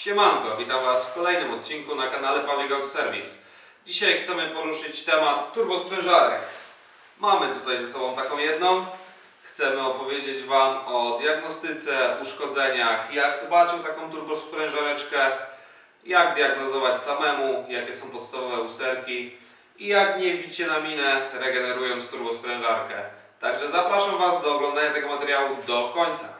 Siemanko, witam Was w kolejnym odcinku na kanale Public Auto Service. Dzisiaj chcemy poruszyć temat turbosprężarek. Mamy tutaj ze sobą taką jedną. Chcemy opowiedzieć Wam o diagnostyce, uszkodzeniach, jak dbać o taką turbosprężareczkę, jak diagnozować samemu, jakie są podstawowe usterki i jak nie wbić się na minę regenerując turbosprężarkę. Także zapraszam Was do oglądania tego materiału do końca.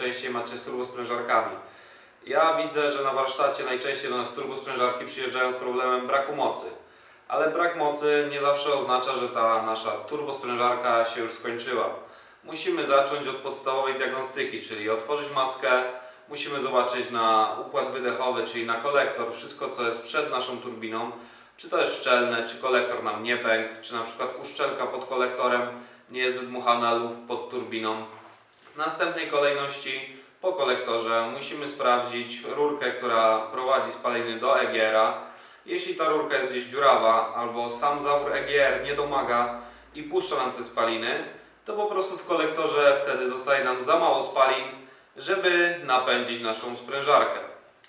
Najczęściej macie z turbosprężarkami. Ja widzę, że na warsztacie najczęściej do nas turbosprężarki przyjeżdżają z problemem braku mocy. Ale brak mocy nie zawsze oznacza, że ta nasza turbosprężarka się już skończyła. Musimy zacząć od podstawowej diagnostyki, czyli otworzyć maskę, musimy zobaczyć na układ wydechowy, czyli na kolektor, wszystko co jest przed naszą turbiną, czy to jest szczelne, czy kolektor nam nie pękł, czy na przykład uszczelka pod kolektorem nie jest wydmuchana lub pod turbiną. Następnej kolejności po kolektorze musimy sprawdzić rurkę, która prowadzi spaliny do EGR-a. Jeśli ta rurka jest gdzieś dziurawa albo sam zawór EGR nie domaga i puszcza nam te spaliny, to po prostu w kolektorze wtedy zostaje nam za mało spalin, żeby napędzić naszą sprężarkę.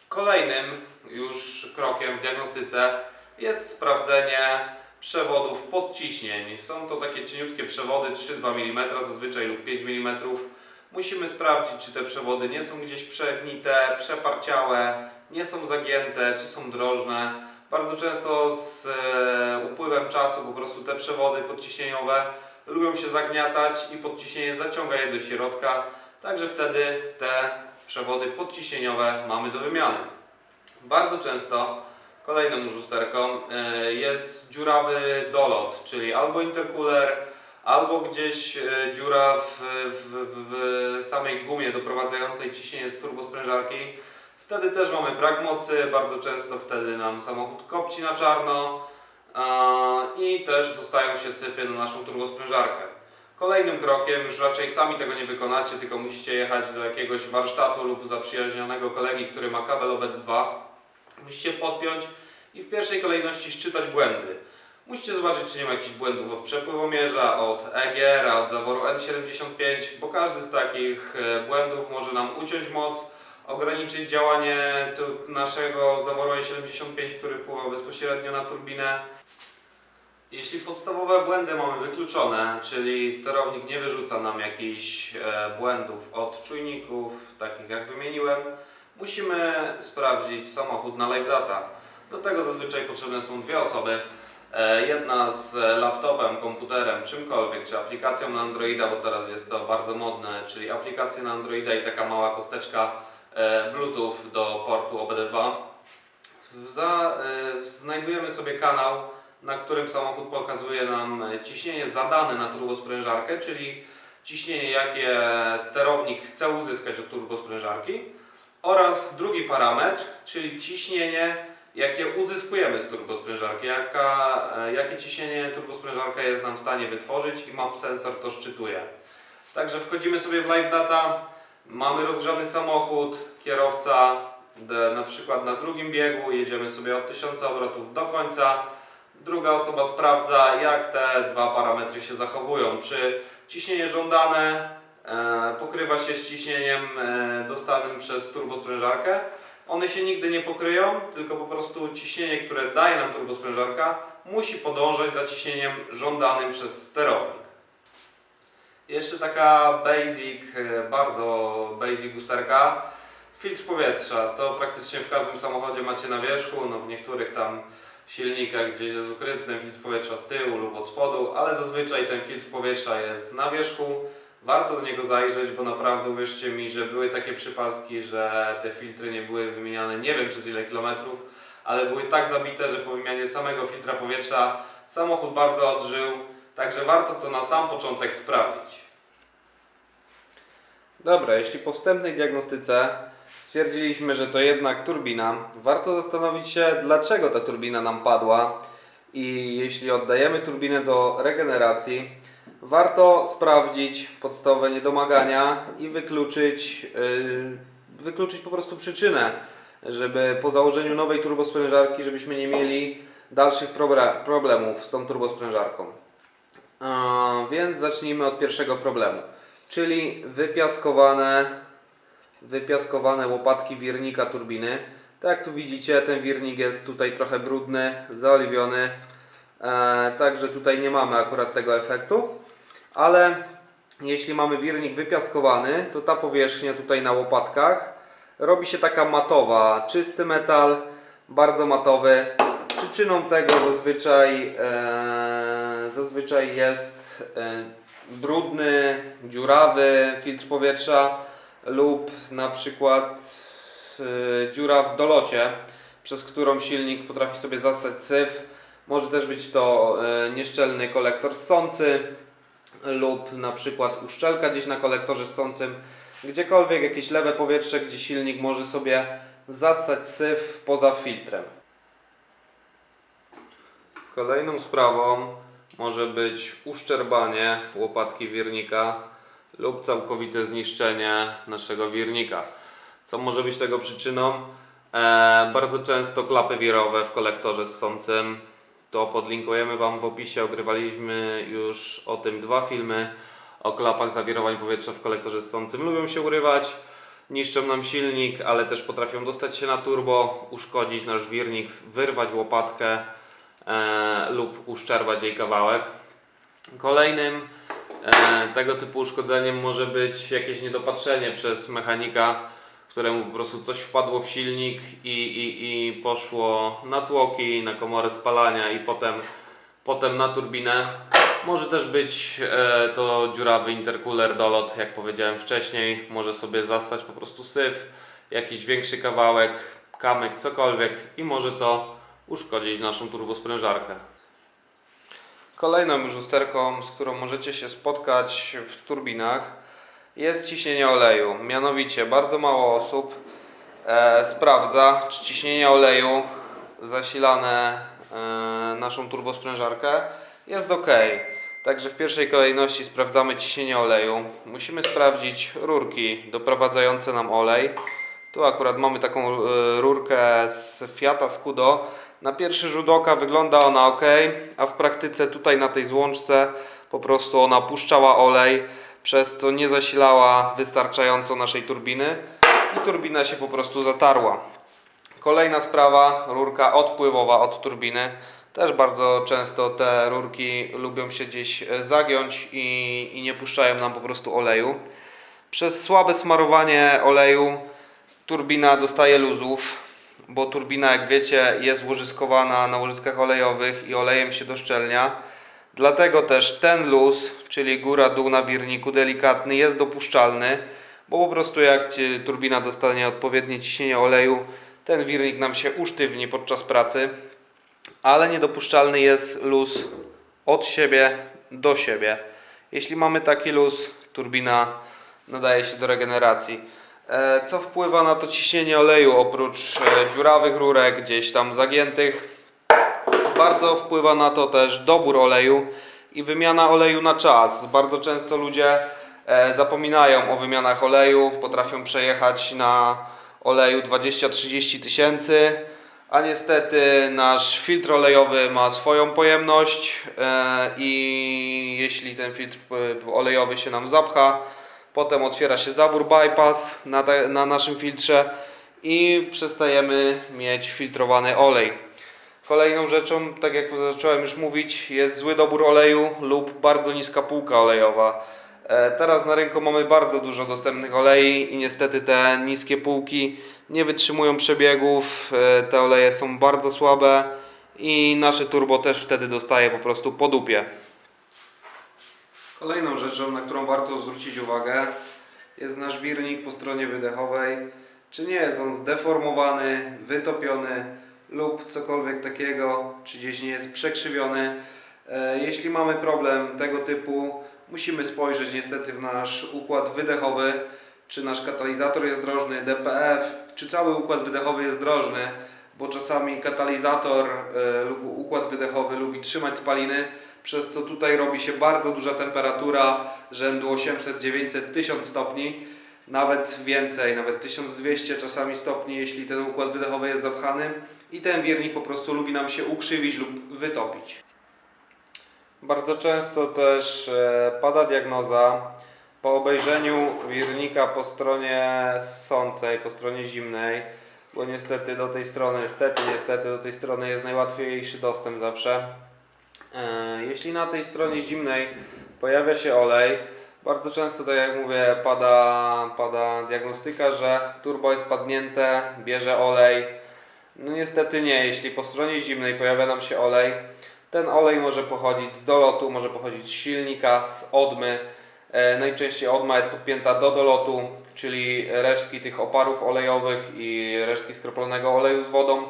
Kolejnym już krokiem w diagnostyce jest sprawdzenie przewodów podciśnień. Są to takie cieniutkie przewody 3-2 mm zazwyczaj lub 5 mm. Musimy sprawdzić, czy te przewody nie są gdzieś przegnite, przeparciałe, nie są zagięte, czy są drożne. Bardzo często z e, upływem czasu po prostu te przewody podciśnieniowe lubią się zagniatać i podciśnienie zaciąga je do środka. Także wtedy te przewody podciśnieniowe mamy do wymiany. Bardzo często Kolejną usterką e, jest dziurawy dolot, czyli albo intercooler, albo gdzieś e, dziura w, w, w samej gumie doprowadzającej ciśnienie z turbosprężarki. Wtedy też mamy brak mocy, bardzo często wtedy nam samochód kopci na czarno i też dostają się syfy na naszą turbosprężarkę. Kolejnym krokiem, już raczej sami tego nie wykonacie, tylko musicie jechać do jakiegoś warsztatu lub zaprzyjaźnionego kolegi, który ma kabel OBD2 musicie podpiąć i w pierwszej kolejności szczytać błędy. Musicie zobaczyć, czy nie ma jakichś błędów od przepływomierza, od EGR, od zaworu N75, bo każdy z takich e, błędów może nam uciąć moc, ograniczyć działanie naszego zaworu N75, który wpływa bezpośrednio na turbinę. Jeśli podstawowe błędy mamy wykluczone, czyli sterownik nie wyrzuca nam jakichś e, błędów od czujników, takich jak wymieniłem, musimy sprawdzić samochód na live data. Do tego zazwyczaj potrzebne są dwie osoby. E, Jedna z laptopem, komputerem, czymkolwiek, czy aplikacją na Androida, bo teraz jest to bardzo modne, czyli aplikację na Androida i taka mała kosteczka e, Bluetooth do portu OBD2. Za, e, znajdujemy sobie kanał, na którym samochód pokazuje nam ciśnienie zadane na turbosprężarkę, czyli ciśnienie, jakie sterownik chce uzyskać od turbosprężarki oraz drugi parametr, czyli ciśnienie, jakie uzyskujemy z turbosprężarki, jaka, e, jakie ciśnienie turbosprężarka jest nam w stanie wytworzyć i map sensor to szczytuje. Także wchodzimy sobie w live data, mamy rozgrzany samochód, kierowca na przykład na drugim biegu, jedziemy sobie od 1000 obrotów do końca, druga osoba sprawdza jak te dwa parametry się zachowują, czy ciśnienie żądane e, pokrywa się z ciśnieniem e, dostanym przez turbosprężarkę. One się nigdy nie pokryją, tylko po prostu ciśnienie, które daje nam turbosprężarka musi podążać za ciśnieniem żądanym przez sterownik. Jeszcze taka basic, e, bardzo basic usterka. Filtr powietrza. To praktycznie w każdym samochodzie macie na wierzchu, no w niektórych tam silnikach gdzieś jest ukryty ten filtr powietrza z tyłu lub od spodu, ale zazwyczaj ten filtr powietrza jest na wierzchu. Warto do niego zajrzeć, bo naprawdę uwierzcie mi, że były takie przypadki, że te filtry nie były wymieniane nie wiem przez ile kilometrów, ale były tak zabite, że po wymianie samego filtra powietrza samochód bardzo odżył, także warto to na sam początek sprawdzić. Dobra, jeśli po wstępnej diagnostyce stwierdziliśmy, że to jednak turbina, warto zastanowić się, dlaczego ta turbina nam padła i jeśli oddajemy turbinę do regeneracji, warto sprawdzić podstawowe niedomagania i wykluczyć, yy, wykluczyć po prostu przyczynę, żeby po założeniu nowej turbosprężarki, żebyśmy nie mieli dalszych problemów z tą turbosprężarką. Więc zacznijmy od pierwszego problemu, czyli wypiaskowane, wypiaskowane łopatki wirnika turbiny. Tak jak tu widzicie, ten wirnik jest tutaj trochę brudny, zaoliwiony, e, także tutaj nie mamy akurat tego efektu, ale jeśli mamy wirnik wypiaskowany, to ta powierzchnia tutaj na łopatkach robi się taka matowa, czysty metal, bardzo matowy. Przyczyną tego zazwyczaj, e, zazwyczaj jest e, brudny, dziurawy filtr powietrza lub na przykład e, dziura w dolocie, przez którą silnik potrafi sobie zastać syf. Może też być to e, nieszczelny kolektor ssący lub na przykład uszczelka gdzieś na kolektorze ssącym. Gdziekolwiek jakieś lewe powietrze, gdzie silnik może sobie zassać syf poza filtrem. Kolejną sprawą może być uszczerbanie łopatki wirnika lub całkowite zniszczenie naszego wirnika. Co może być tego przyczyną? E, bardzo często klapy wirowe w kolektorze ssącym. To podlinkujemy Wam w opisie. Ogrywaliśmy już o tym dwa filmy o klapach zawirowań powietrza w kolektorze ssącym. Lubią się urywać, niszczą nam silnik, ale też potrafią dostać się na turbo, uszkodzić nasz wirnik, wyrwać łopatkę e, lub uszczerbać jej kawałek. Kolejnym e, tego typu uszkodzeniem może być jakieś niedopatrzenie przez mechanika, któremu po prostu coś wpadło w silnik i, i, i poszło na tłoki, na komorę spalania i potem, potem na turbinę. Może też być e, to dziurawy intercooler dolot, jak powiedziałem wcześniej. Może sobie zastać po prostu syf, jakiś większy kawałek, kamyk, cokolwiek i może to uszkodzić naszą turbosprężarkę. Kolejną już usterką, z którą możecie się spotkać w turbinach, jest ciśnienie oleju. Mianowicie, bardzo mało osób e, sprawdza, czy ciśnienie oleju zasilane e, naszą turbosprężarkę jest ok. Także w pierwszej kolejności sprawdzamy ciśnienie oleju. Musimy sprawdzić rurki doprowadzające nam olej. Tu akurat mamy taką e, rurkę z Fiata Scudo. Na pierwszy rzut oka wygląda ona ok, a w praktyce tutaj na tej złączce po prostu ona puszczała olej, przez co nie zasilała wystarczająco naszej turbiny i turbina się po prostu zatarła. Kolejna sprawa, rurka odpływowa od turbiny. Też bardzo często te rurki lubią się gdzieś e, zagiąć i, i nie puszczają nam po prostu oleju. Przez słabe smarowanie oleju turbina dostaje luzów, bo turbina, jak wiecie, jest łożyskowana na łożyskach olejowych i olejem się doszczelnia. Dlatego też ten luz, czyli góra-dół na wirniku delikatny, jest dopuszczalny, bo po prostu jak turbina dostanie odpowiednie ciśnienie oleju, ten wirnik nam się usztywni podczas pracy, ale niedopuszczalny jest luz od siebie do siebie. Jeśli mamy taki luz, turbina nadaje się do regeneracji. E, Co wpływa na to ciśnienie oleju oprócz e, dziurawych rurek, gdzieś tam zagiętych? Bardzo wpływa na to też dobór oleju i wymiana oleju na czas. Bardzo często ludzie e, zapominają o wymianach oleju, potrafią przejechać na oleju 20-30 tysięcy, a niestety nasz filtr olejowy ma swoją pojemność e, i jeśli ten filtr e, olejowy się nam zapcha, potem otwiera się zawór bypass na, na naszym filtrze i przestajemy mieć filtrowany olej. Kolejną rzeczą, tak jak zacząłem już mówić, jest zły dobór oleju lub bardzo niska półka olejowa. E, Teraz na rynku mamy bardzo dużo dostępnych olei i niestety te niskie półki nie wytrzymują przebiegów, e, te oleje są bardzo słabe i nasze turbo też wtedy dostaje po prostu po dupie. Kolejną rzeczą, na którą warto zwrócić uwagę, jest nasz wirnik po stronie wydechowej. Czy nie jest on zdeformowany, wytopiony lub cokolwiek takiego, czy gdzieś nie jest przekrzywiony. E, Jeśli mamy problem tego typu, musimy spojrzeć niestety w nasz układ wydechowy, czy nasz katalizator jest drożny, DPF, czy cały układ wydechowy jest drożny, bo czasami katalizator e, lub układ wydechowy lubi trzymać spaliny, przez co tutaj robi się bardzo duża temperatura rzędu 800, 900, 1000 stopni, nawet więcej, nawet 1200 czasami stopni, jeśli ten układ wydechowy jest zapchany i ten wiernik po prostu lubi nam się ukrzywić lub wytopić. Bardzo często też e, pada diagnoza po obejrzeniu wirnika po stronie ssącej, po stronie zimnej, bo niestety do tej strony, niestety, niestety do tej strony jest najłatwiejszy dostęp zawsze. E, Jeśli na tej stronie zimnej pojawia się olej, bardzo często, tak jak mówię, pada, pada diagnostyka, że turbo jest padnięte, bierze olej. No niestety nie, jeśli po stronie zimnej pojawia nam się olej, ten olej może pochodzić z dolotu, może pochodzić z silnika, z odmy. E, Najczęściej odma jest podpięta do dolotu, czyli resztki tych oparów olejowych i resztki skroplonego oleju z wodą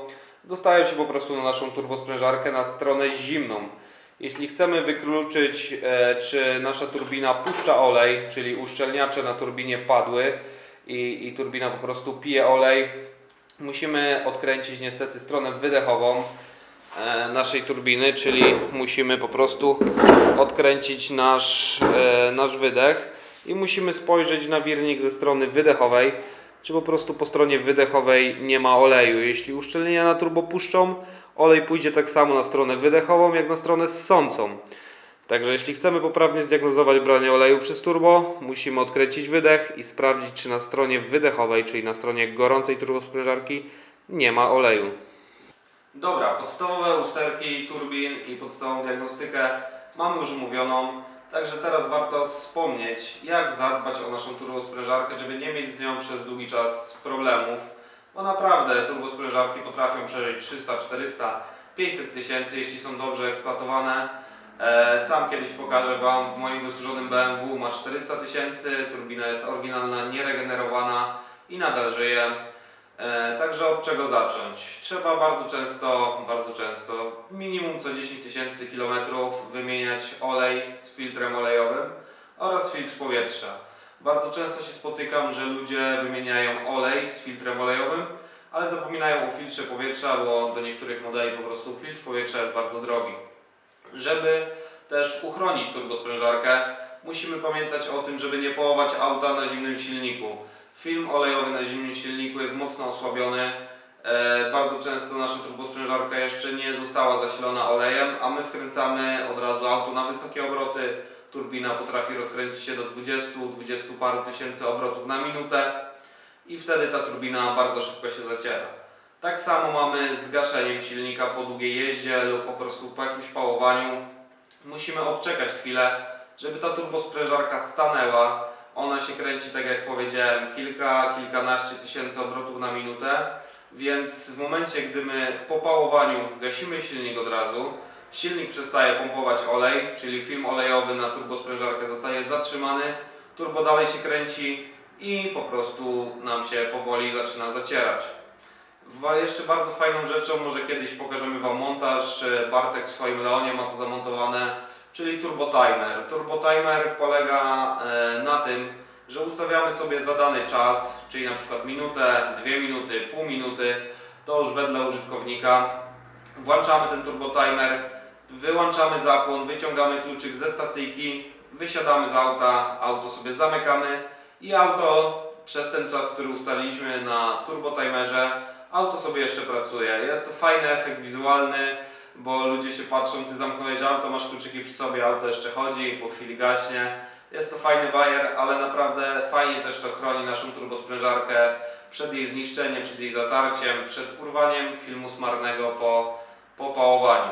dostają się po prostu na naszą turbosprężarkę na stronę zimną. Jeśli chcemy wykluczyć, e, czy nasza turbina puszcza olej, czyli uszczelniacze na turbinie padły i, i turbina po prostu pije olej, musimy odkręcić niestety stronę wydechową e, naszej turbiny, czyli musimy po prostu odkręcić nasz, e, nasz wydech i musimy spojrzeć na wirnik ze strony wydechowej, czy po prostu po stronie wydechowej nie ma oleju. Jeśli uszczelnienia na turbo puszczą, olej pójdzie tak samo na stronę wydechową, jak na stronę ssącą. Także jeśli chcemy poprawnie zdiagnozować branie oleju przez turbo, musimy odkręcić wydech i sprawdzić, czy na stronie wydechowej, czyli na stronie gorącej turbosprężarki, nie ma oleju. Dobra, podstawowe usterki turbin i podstawową diagnostykę mamy już omówioną. Także teraz warto wspomnieć, jak zadbać o naszą turbosprężarkę, żeby nie mieć z nią przez długi czas problemów. Bo naprawdę turbosprężarki potrafią przeżyć 300, 400, 500 tysięcy, jeśli są dobrze eksploatowane. E, Sam kiedyś pokażę Wam, w moim wysłużonym BMW ma 400 tysięcy, turbina jest oryginalna, nieregenerowana i nadal żyje. E, Także od czego zacząć? Trzeba bardzo często, bardzo często, minimum co 10 tysięcy kilometrów wymieniać olej z filtrem olejowym oraz filtr powietrza. Bardzo często się spotykam, że ludzie wymieniają olej z filtrem olejowym, ale zapominają o filtrze powietrza, bo do niektórych modeli po prostu filtr powietrza jest bardzo drogi. Żeby też uchronić turbosprężarkę, musimy pamiętać o tym, żeby nie połować auta na zimnym silniku. Film olejowy na zimnym silniku jest mocno osłabiony. E, bardzo często nasza turbosprężarka jeszcze nie została zasilona olejem, a my wkręcamy od razu auto na wysokie obroty. Turbina potrafi rozkręcić się do 20, 20 paru tysięcy obrotów na minutę i wtedy ta turbina bardzo szybko się zaciera. Tak samo mamy z gaszeniem silnika po długiej jeździe lub po prostu po jakimś pałowaniu. Musimy odczekać chwilę, żeby ta turbosprężarka stanęła. Ona się kręci, tak jak powiedziałem, kilka, kilkanaście tysięcy obrotów na minutę, więc w momencie, gdy my po pałowaniu gasimy silnik od razu, silnik przestaje pompować olej, czyli film olejowy na turbosprężarkę zostaje zatrzymany, turbo dalej się kręci i po prostu nam się powoli zaczyna zacierać. Jeszcze bardzo fajną rzeczą, może kiedyś pokażemy Wam montaż. e, Bartek w swoim Leonie ma to zamontowane, czyli turbo timer. Turbo timer polega e, na tym, że ustawiamy sobie zadany czas, czyli na przykład minutę, dwie minuty, pół minuty, to już wedle użytkownika. Włączamy ten turbo timer, wyłączamy zapłon, wyciągamy kluczyk ze stacyjki, wysiadamy z auta, auto sobie zamykamy i auto przez ten czas, który ustaliliśmy na turbo timerze, auto sobie jeszcze pracuje. Jest to fajny efekt wizualny, bo ludzie się patrzą, ty zamknąłeś auto, masz kluczyki przy sobie, auto jeszcze chodzi, po chwili gaśnie. Jest to fajny bajer, ale naprawdę fajnie też to chroni naszą turbosprężarkę przed jej zniszczeniem, przed jej zatarciem, przed urwaniem filmu smarnego po, po pałowaniu.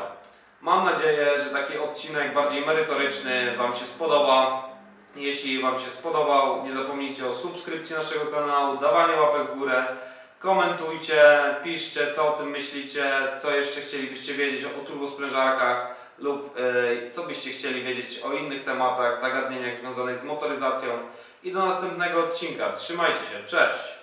Mam nadzieję, że taki odcinek bardziej merytoryczny Wam się spodoba. Jeśli Wam się spodobał, nie zapomnijcie o subskrypcji naszego kanału, dawaniu łapek w górę, komentujcie, piszcie co o tym myślicie, co jeszcze chcielibyście wiedzieć o turbosprężarkach lub y, co byście chcieli wiedzieć o innych tematach, zagadnieniach związanych z motoryzacją. I do następnego odcinka. Trzymajcie się, cześć!